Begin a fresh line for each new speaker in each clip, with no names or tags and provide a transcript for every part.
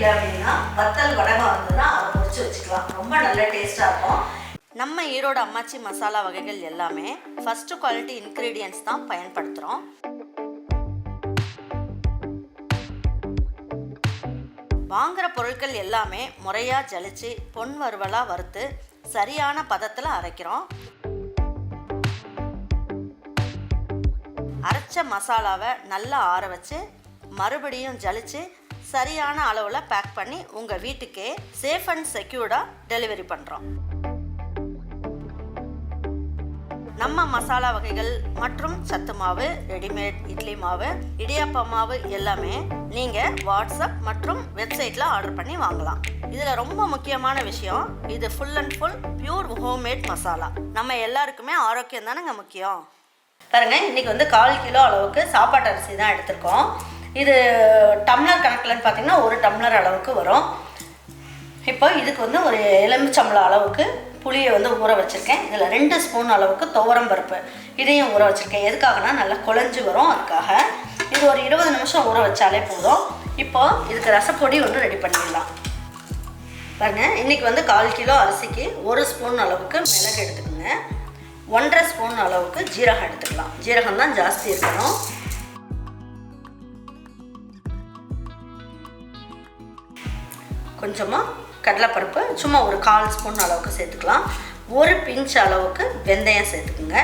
இல்லை அப்படின்னா வத்தல் வடகம் இருந்ததுன்னா அதை பொறிச்சு வச்சுக்கலாம். ரொம்ப நல்ல டேஸ்ட்டாக இருக்கும். நம்ம ஈரோடு அம்மாச்சி மசாலா வகைகள் எல்லாமே ஃபஸ்ட்டு குவாலிட்டி இன்க்ரீடியன்ஸ் தான் பயன்படுத்துகிறோம் வாங்குகிற பொருட்கள் எல்லாமே முறையாக ஜலிச்சு பொன் வறுவலாக வறுத்து சரியான பதத்தில் அரைக்கிறோம். அரைச்ச மசாலாவை நல்லா ஆற வச்சு மறுபடியும் ஜலிச்சு சரியான அளவில் பேக் பண்ணி உங்கள் வீட்டுக்கே சேஃப் அண்ட் செக்யூர்டாக டெலிவரி பண்ணுறோம் நம்ம மசாலா வகைகள் மற்றும் சத்து மாவு ரெடிமேட் இட்லி மாவு இடியாப்ப மாவு எல்லாமே நீங்கள் வாட்ஸ்அப் மற்றும் வெப்சைட்டில் ஆர்டர் பண்ணி வாங்கலாம். இதில் ரொம்ப முக்கியமான விஷயம் இது full and full pure homemade masala. நம்ம எல்லாருக்குமே ஆரோக்கியம் தானேங்க முக்கியம். பாருங்கள் இன்றைக்கி வந்து கால் கிலோ அளவுக்கு சாப்பாட்டு அரிசி தான் எடுத்திருக்கோம். இது டம்ளர் கலர் பார்த்தீங்கன்னா ஒரு டம்ளர் அளவுக்கு வரும். இப்போ இதுக்கு வந்து ஒரு எலுமிச்சம்பளம் அளவுக்கு புளியை வந்து ஊற வச்சுருக்கேன். இதில் ரெண்டு ஸ்பூன் அளவுக்கு துவரம் பருப்பு இதையும் ஊற வச்சுருக்கேன். எதுக்காகனா நல்லா குழஞ்சி வரும் அதுக்காக. இது ஒரு இருபது நிமிஷம் ஊற வச்சாலே போதும். இப்போ இதுக்கு ரசப்பொடி ஒன்று ரெடி பண்ணிடலாம். பாருங்கள் இன்றைக்கி வந்து கால் கிலோ அரிசிக்கு ஒரு ஸ்பூன் அளவுக்கு மிளகு எடுத்துக்கோங்க. ஒன்றரை ஸ்பூன் அளவுக்கு ஜீரகம் எடுத்துக்கலாம். ஜீரகம் தான் ஜாஸ்தி இருக்கணும். கொஞ்சமாக கடலைப்பருப்பு சும்மா ஒரு கால் ஸ்பூன் அளவுக்கு சேர்த்துக்கலாம். ஒரு பிஞ்ச் அளவுக்கு வெந்தயம் சேர்த்துக்குங்க.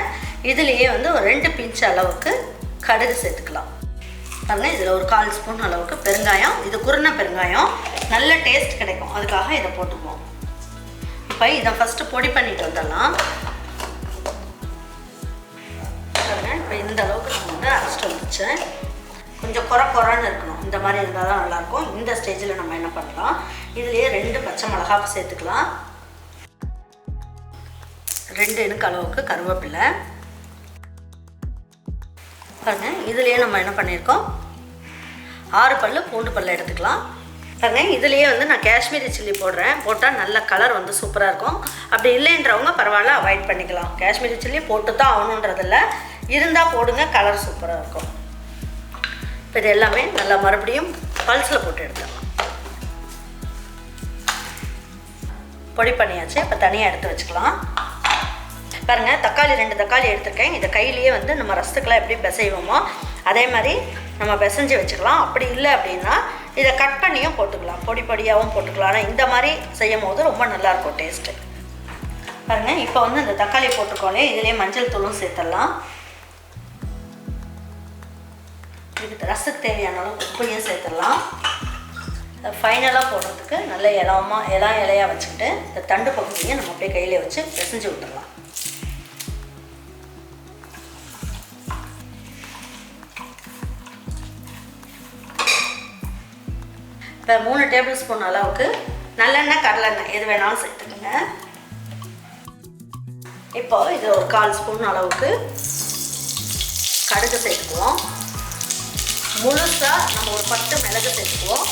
இதுலேயே வந்து ஒரு ரெண்டு பிஞ்ச் அளவுக்கு கடுகு சேர்த்துக்கலாம். பாருங்கள் இதில் ஒரு கால் ஸ்பூன் அளவுக்கு பெருங்காயம். இது குருண பெருங்காயம். நல்ல டேஸ்ட் கிடைக்கும். அதுக்காக இதை போட்டுக்குவோம். இப்போ இதை ஃபஸ்ட்டு பொடி பண்ணிட்டு வந்துடலாம். பாருங்க இப்போ இந்த அளவுக்கு நான் வந்து அரைச்சிட்டு வந்துச்சு கொஞ்சம் குறை குறைன்னு இருக்கணும். இந்த மாதிரி இருந்தால் தான் நல்லாயிருக்கும் இந்த ஸ்டேஜில் நம்ம என்ன பண்ணலாம்? இதுலேயே ரெண்டு பச்சை மிளகா சேர்த்துக்கலாம். ரெண்டு இனுக்கு அளவுக்கு கருவேப்பிலை. பாருங்க இதுலேயே நம்ம என்ன பண்ணியிருக்கோம்? ஆறு பல்லு பூண்டு பல்ல எடுத்துக்கலாம். பாருங்க இதுலேயே வந்து நான் காஷ்மீரி சில்லி போடுறேன். போட்டால் நல்ல கலர் வந்து சூப்பராக இருக்கும். அப்படி இல்லைன்றவங்க பரவாயில்ல அவாய்ட் பண்ணிக்கலாம். காஷ்மீரி சில்லி போட்டு தான் ஆகணுன்றதில்ல. இருந்தால் போடுங்க கலர் சூப்பராக இருக்கும். இப்போ இது எல்லாமே நல்லா மறுபடியும் பல்ஸில் போட்டு எடுத்தேன். பொடி பண்ணியாச்சு. இப்போ தனியாக எடுத்து வச்சுக்கலாம். பாருங்க தக்காளி ரெண்டு தக்காளி எடுத்திருக்கேன். இதை கையிலேயே வந்து நம்ம ரசத்துக்கெல்லாம் எப்படி பிசைவோமோ அதே மாதிரி நம்ம பிசைஞ்சு வச்சுக்கலாம். அப்படி இல்லை அப்படின்னா இதை கட் பண்ணியும் போட்டுக்கலாம். பொடி பொடியாகவும் போட்டுக்கலாம். ஆனால் இந்த மாதிரி செய்யும் போது ரொம்ப நல்லாயிருக்கும் டேஸ்ட்டு பாருங்க இப்போ வந்து இந்த தக்காளி போட்டுக்கோனே இதுலேயே மஞ்சள் தூளும் சேர்த்துடலாம். இதுக்கு ரசத்துக்கு தேவையான அளவு உப்பையும் சேர்த்துடலாம். ஃபைனலாக போடுறதுக்கு நல்ல இலமா இலா இலையாக வச்சுக்கிட்டு இந்த தண்டு பகுதியை நம்ம அப்படியே கையில் வச்சு பிசைஞ்சு விட்டுடலாம் இப்போ மூணு டேபிள் ஸ்பூன் அளவுக்கு நல்லெண்ணெய் கடலெண்ணெய் எது வேணாலும் சேர்த்துக்கோங்க. இப்போ இது ஒரு கால் ஸ்பூன் அளவுக்கு கடுகு சேர்த்துக்குவோம். முழுசாக நம்ம ஒரு பத்து மிளகு சேர்த்துக்குவோம்.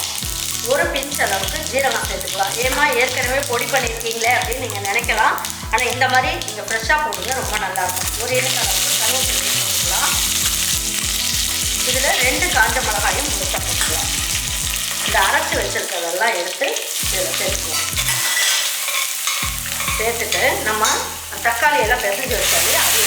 ஒரு பிஞ்ச் அளவுக்கு ஜீரகம் சேர்த்துக்கலாம். ஏமா ஏற்கனவே பொடி பண்ணியிருக்கீங்களே அப்படின்னு நீங்கள் நினைக்கலாம். ஆனால் இந்த மாதிரி நீங்கள் ஃப்ரெஷ்ஷாக போடுங்க ரொம்ப நல்லாயிருக்கும் ஒரு எண்ணெய் அளவுக்கு கருவேப்பிலை போட்டுக்கலாம். இதில் ரெண்டு காஞ்ச மிளகாயும் முழுசாக போட்டுக்கலாம் இந்த அரைச்சி வச்சுருக்கிறதெல்லாம் எடுத்து இதில் சேர்த்துக்கலாம். சேர்த்துட்டு நம்ம தக்காளி எல்லாம் பிசைஞ்சு வச்சாலே அது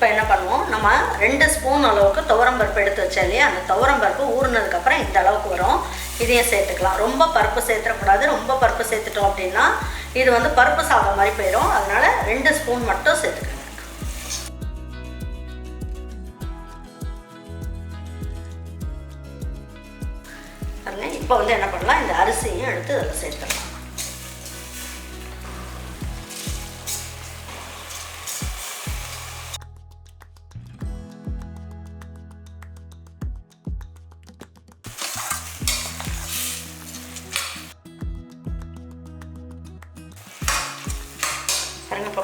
இப்போ என்ன பண்ணுவோம்? நம்ம ரெண்டு ஸ்பூன் அளவுக்கு துவரம் பருப்பு எடுத்து வச்சா இல்லையா? அந்த துவரம் பருப்பு ஊறினதுக்கப்புறம் இந்த அளவுக்கு வரும். இதையும் சேர்த்துக்கலாம். ரொம்ப பருப்பு சேர்த்துடக்கூடாது. ரொம்ப பருப்பு சேர்த்துட்டோம் அப்படின்னா இது வந்து பருப்பு சாதம் மாதிரி போயிடும் அதனால ரெண்டு ஸ்பூன் மட்டும் சேர்த்துக்கலாம் இப்போ வந்து என்ன பண்ணலாம்? இந்த அரிசியும் எடுத்து அதில் சேர்த்துக்கலாம்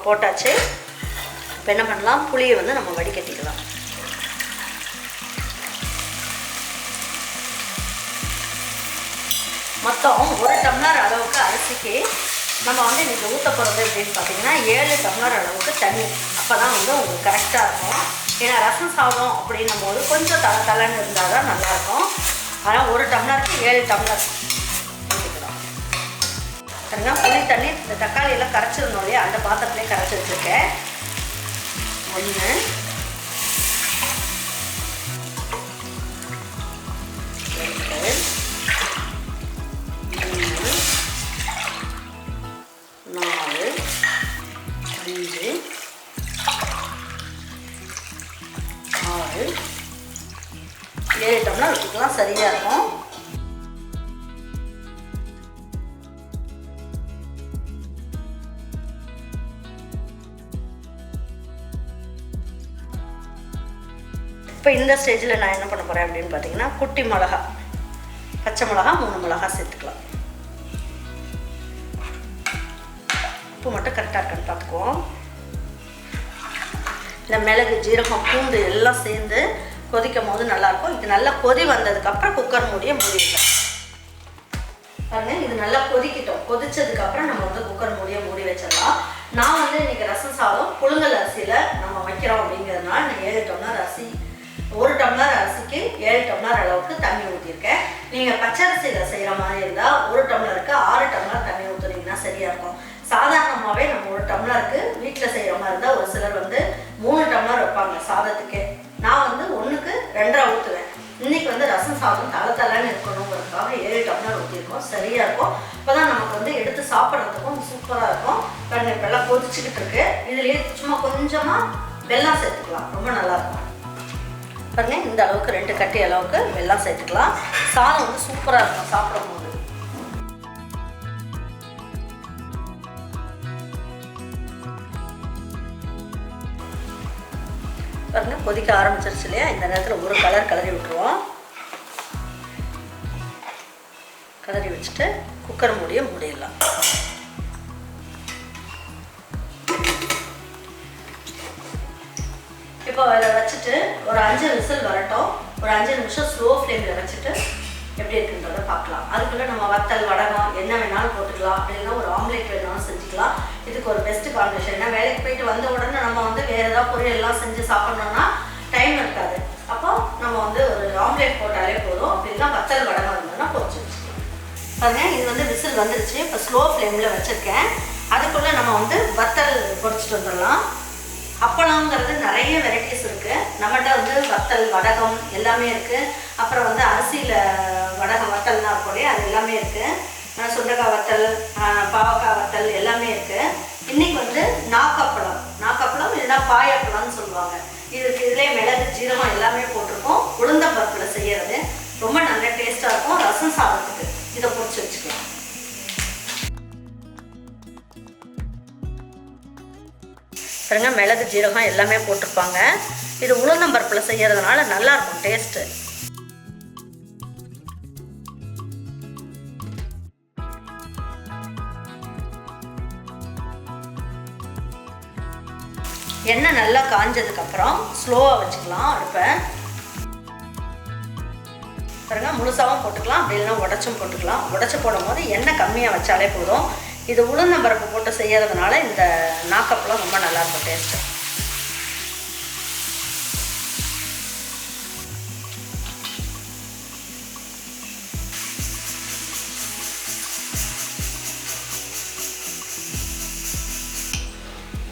போட்டாச்சு. இப்போ என்ன பண்ணலாம்? புளியை வந்து நம்ம வடிகட்டிக்கலாம். மொத்தம் ஒரு டம்ளர் அளவுக்கு அரிசிக்கு நம்ம வந்து இன்றைக்கி ஊற்ற போகிறது அப்படின்னு பார்த்தீங்கன்னா ஏழு டம்ளர் அளவுக்கு தண்ணி. அப்போ தான் வந்து உங்களுக்கு கரெக்டாக இருக்கும். ஏன்னா ரசம் சாதம் அப்படின்னும் போது கொஞ்சம் தலை தலைன்னு இருந்தால் தான் நல்லாயிருக்கும் ஆனால் ஒரு டம்ளருக்கு ஏழு டம்ளர். சரிங்களா புளி தண்ணி இந்த தக்காளி எல்லாம் கரைச்சிருந்தோம் இல்லையா? அந்த பாத்திரத்துலேயே கரைச்சி வச்சுருக்கேன். ஒன்று ரெண்டு. நாலு. அஞ்சு. ஆறு. ஏழு டம்ளர் வச்சுக்கலாம் சரியாக இருக்கும். இப்போ இந்த ஸ்டேஜில் நான் என்ன பண்ண போகிறேன் அப்படின்னு பார்த்தீங்கன்னா குட்டி மிளகா பச்சை மிளகா மூணு மிளகா சேர்த்துக்கலாம். உப்பு மட்டும் கரெக்டாக இருக்கான்னு பார்த்துக்குவோம் இந்த மிளகு ஜீரகம் பூண்டு எல்லாம் சேர்ந்து கொதிக்கும் போது நல்லாயிருக்கும். இது நல்லா கொதி வந்ததுக்கப்புறம் குக்கர் மூடிய மூடிடலாம். பாருங்க இது நல்லா கொதிக்கிட்டோம். கொதிச்சதுக்கப்புறம் நம்ம வந்து குக்கர் மூடிய மூடி வச்சிடலாம். நான் வந்து இன்னைக்கு ரசம் சாதம் புழுங்கல் அரிசியில் நம்ம வைக்கிறோம் அப்படிங்கிறதுனால நான் ஏறிட்டோம்னா ரசி அரிசி ஒரு டம்ளர் அரிசிக்கு ஏழு டம்ளர் அளவுக்கு தண்ணி ஊற்றிருக்கேன் நீங்கள் பச்சரிசியில் செய்கிற மாதிரி இருந்தால் ஒரு டம்ளருக்கு ஆறு டம்ளர் தண்ணி ஊற்றுனீங்கன்னா சரியாக இருக்கும். சாதாரணமாகவே நம்ம ஒரு டம்ளருக்கு வீட்டில் செய்கிற மாதிரி இருந்தால் ஒரு சிலர் வந்து மூணு டம்ளர் வைப்பாங்க சாதத்துக்கு. நான் வந்து ஒன்றுக்கு ரெண்டரை ஊற்றுவேன் இன்னைக்கு வந்து ரசம் சாதம் தலை தலைன்னு இருக்கணுங்கிறதுக்காக ஏழு டம்ளர் ஊற்றிருக்கோம் சரியாக இருக்கும். இப்போ தான் நமக்கு வந்து எடுத்து சாப்பிட்றதுக்கும் சூப்பராக இருக்கும். பாருங்க இப்போல்லாம் கொதிச்சுக்கிட்டு இருக்கு. இதுலேயே சும்மா கொஞ்சமாக வெள்ளம் சேர்த்துக்கலாம். ரொம்ப நல்லாயிருக்கும் பாருங்கள் இந்த அளவுக்கு ரெண்டு கட்டி அளவுக்கு வெள்ளம் சேர்த்துக்கலாம். சாதம் வந்து சூப்பராக இருக்கும் சாப்பிடும் போது பாருங்க கொதிக்க ஆரம்பிச்சிருச்சு இல்லையா? இந்த நேரத்தில் ஒரு கலர் கலரி விட்டுருவோம். கலரி வச்சுட்டு குக்கர் மூடியை மூடிடலாம். இப்போ அதை வச்சுட்டு ஒரு அஞ்சு விசில் வரட்டும். ஒரு அஞ்சு நிமிஷம் ஸ்லோ ஃப்ளேமில் வச்சுட்டு எப்படி இருக்குன்றத பார்க்கலாம். அதுக்குள்ளே நம்ம வத்தல் வடகம் என்ன வேணாலும் போட்டுக்கலாம். அப்படின்னா ஒரு ஆம்லேட் வேணாலும் செஞ்சுக்கலாம். இதுக்கு ஒரு பெஸ்ட் காம்பினேஷன் ஏன்னா வேலைக்கு போயிட்டு வந்த உடனே நம்ம வந்து வேறு ஏதாவது பொரியல்லாம் செஞ்சு சாப்பிட்ணுன்னா டைம் இருக்காது. அப்போ நம்ம வந்து ஒரு ஆம்லேட் போட்டாலே போதும். அப்படின்னா வத்தல் வடகம் இருந்ததுன்னா பொரிச்சு வச்சுக்கலாம் பாருங்க இது வந்து விசில் வந்துருச்சு. இப்போ ஸ்லோ ஃப்ளேமில் வச்சுருக்கேன். அதுக்குள்ளே நம்ம வந்து வத்தல் பொரிச்சிட்டு வந்துடலாம். அப்பளங்கிறது நிறைய வெரைட்டிஸ் இருக்குது நம்மகிட்ட வந்து வத்தல் வடகம் எல்லாமே இருக்குது அப்புறம் வந்து அரிசியில் வடகம் வத்தல்லாம் இருக்கும் இல்லையா அது எல்லாமே இருக்குது சுண்டக்காய் வத்தல் பாவக்காய் வத்தல் எல்லாமே இருக்குது இன்றைக்கி வந்து நாக்கப்பழம். நாக்கப்பழம் இல்லைன்னா பாயப்பழம்னு சொல்லுவாங்க. இதுக்கு இதிலே மிளகு ஜீரகம் எல்லாமே போட்டிருக்கோம். உளுந்த பருப்பில் செய்யறது. ரொம்ப நல்ல டேஸ்ட்டாக இருக்கும். ரசம் சாதத்துக்கு பாருங்க மிளகு ஜீரகம் எல்லாமே போட்டிருப்பாங்க. இது உளுந்தம் பருப்பில் செய்யறதுனால நல்லா இருக்கும் டேஸ்ட்டு. எண்ணெய் நல்லா காஞ்சதுக்கப்புறம் ஸ்லோவாக வச்சுக்கலாம் அடுப்பை. பாருங்க முழுசாகவும் போட்டுக்கலாம் அப்படி இல்லைன்னா உடச்சும் போட்டுக்கலாம். உடச்சி போடும் போது எண்ணெய் கம்மியாக வச்சாலே போதும். இது உளுந்தம் பருப்பு போட்டு செய்யறதுனால இந்த நாக்கப்பழம் ரொம்ப நல்லா இருக்கும் டேஸ்ட்டு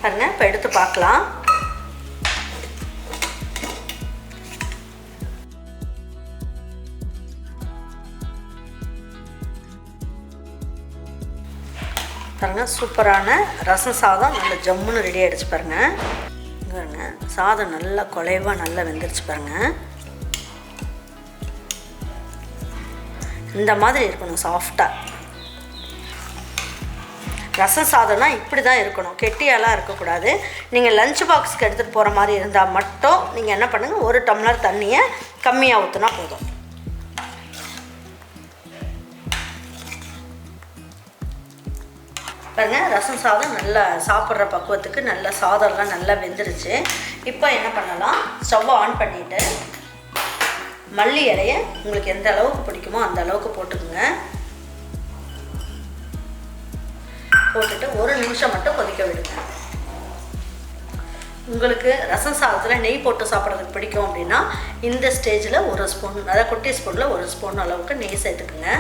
பாருங்க இப்போ எடுத்து பார்க்கலாம். பாருங்க சூப்பரான ரசம் சாதம் நல்ல ஜம்முன்னு ரெடி ஆகிடுச்சு பாருங்க. பாருங்க சாதம் நல்லா குலைவாக நல்லா வெந்துருச்சு பாருங்க. இந்த மாதிரி இருக்கணும் சாஃப்டாக ரசம் சாதம்னா இப்படி தான் இருக்கணும். கெட்டியாலாம் இருக்கக்கூடாது. நீங்கள் லஞ்ச் பாக்ஸ்க்கு எடுத்துகிட்டு போகிற மாதிரி இருந்தால் மட்டும் நீங்கள் என்ன பண்ணுங்கள் ஒரு டம்ளர் தண்ணியை கம்மியாக ஊற்றுனா போதும். பாருங்க ரசம் சாதம் நல்லா சாப்பிட்ற பக்குவத்துக்கு நல்லா சாதம்லாம் நல்லா வெந்துருச்சு. இப்போ என்ன பண்ணலாம்? ஸ்டவ்வை ஆன் பண்ணிவிட்டு மல்லி இலையை உங்களுக்கு எந்த அளவுக்கு பிடிக்குமோ அந்த அளவுக்கு போட்டுக்குங்க. போட்டுட்டு ஒரு நிமிஷம் மட்டும் கொதிக்க விடுங்க. உங்களுக்கு ரசம் சாதத்தில் நெய் போட்டு சாப்பிட்றதுக்கு பிடிக்கும் அப்படின்னா இந்த ஸ்டேஜில் ஒரு ஸ்பூன் அதாவது குட்டி ஸ்பூனில் ஒரு ஸ்பூன் அளவுக்கு நெய் சேர்த்துக்குங்க.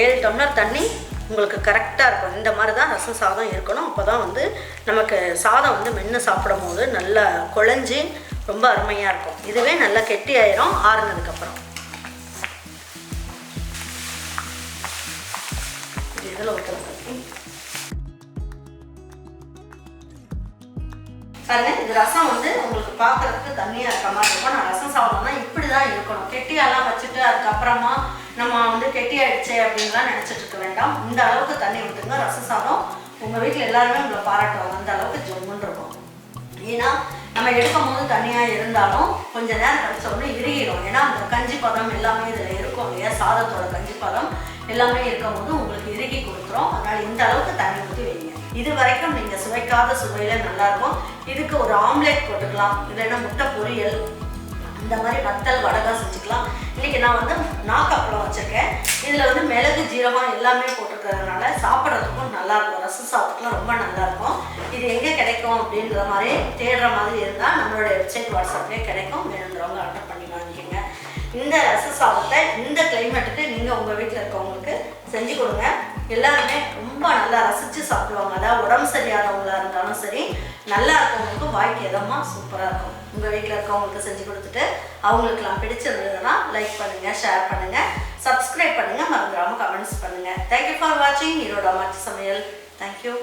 ஏழு டம்ளர் தண்ணி உங்களுக்கு கரெக்டாக இருக்கும். இந்த மாதிரி தான் ரசம் சாதம் இருக்கணும். அப்போ தான் வந்து நமக்கு சாதம் வந்து மென்று சாப்பிடும் போது நல்லா குழஞ்சி ரொம்ப அருமையாக இருக்கும். இதுவே நல்லா கெட்டி ஆயிரும் ஆறுனதுக்கப்புறம். இதில் ஊற்றலாம் பாருங்க இது ரசம் வந்து உங்களுக்கு பார்க்குறதுக்கு தண்ணியாக இருக்க மாதிரி இருக்கும். நான் ரசம் சாப்பிடணும்னா இப்படி தான் இருக்கணும். கெட்டியாலாம் வச்சுட்டு அதுக்கப்புறமா நம்ம வந்து கெட்டி ஆயிடுச்சே அப்படின்லாம் நினச்சிட்டு இருக்க வேண்டாம். இந்த அளவுக்கு தண்ணி ஊற்றுங்க ரச சாதம். உங்கள் வீட்டில் எல்லாருமே உங்களை பாராட்டுவாங்க. அந்த அளவுக்கு ஜம்முன்னு இருக்கும். ஏன்னா நம்ம எடுக்கும் போது தனியாக இருந்தாலும் கொஞ்ச நேரம் கழிச்ச உடனே இறுகிடும் ஏன்னா அந்த கஞ்சி பதம் எல்லாமே இதில் இருக்கும் இல்லையா? சாதத்தோட கஞ்சி பதம் எல்லாமே இருக்கும் போது உங்களுக்கு இறுகி கொடுத்துரும். அதனால் இந்த அளவுக்கு தண்ணி ஊற்றி வைங்க. இது வரைக்கும் நீங்கள் சுவைக்காத சுவையில் நல்லாயிருக்கும் இதுக்கு ஒரு ஆம்லேட் போட்டுக்கலாம். இல்லைன்னா முட்டை பொரியல். இந்த மாதிரி வத்தல் வடகம் செஞ்சுக்கலாம். இன்றைக்கி நான் வந்து நாக்கப்பழம் வச்சுருக்கேன். இதில் வந்து மிளகு ஜீரகம் எல்லாமே போட்டிருக்கிறதுனால சாப்பிட்றதுக்கும் நல்லாயிருக்கும் ரசம் சாப்பிட்டுக்கலாம் ரொம்ப நல்லாயிருக்கும் இது எங்கே கிடைக்கும் அப்படின்ற மாதிரி தேடுற மாதிரி இருந்தால் நம்மளுடைய வெப்சைட் வாட்ஸ்அப்லேயே கிடைக்கும். வேணுங்கிறவங்க ஆர்டர் பண்ணி வாங்கிக்கோங்க. இந்த ரச சாதத்தை இந்த கிளைமேட்டுக்கு நீங்கள் உங்கள் வீட்டில் இருக்கவங்களுக்கு செஞ்சு கொடுங்க. எல்லாருமே ரொம்ப நல்லா ரசித்து சாப்பிடுவாங்க. அதாவது உடம்பு சரியானவங்களா இருந்தாலும் சரி நல்லா இருக்கவங்களுக்கு வாய்க்கு எதமாக சூப்பராக இருக்கும். உங்கள் வீட்டில் இருக்கவங்களுக்கு செஞ்சு கொடுத்துட்டு அவங்களுக்குலாம் பிடிச்சிருந்ததுன்னா லைக் பண்ணுங்கள் ஷேர் பண்ணுங்கள் சப்ஸ்கிரைப் பண்ணுங்கள் மறந்துடாமல் கமெண்ட்ஸ் பண்ணுங்கள் தேங்க்யூ ஃபார் வாட்சிங் ஈரோட மாற்று சமையல். தேங்க்யூ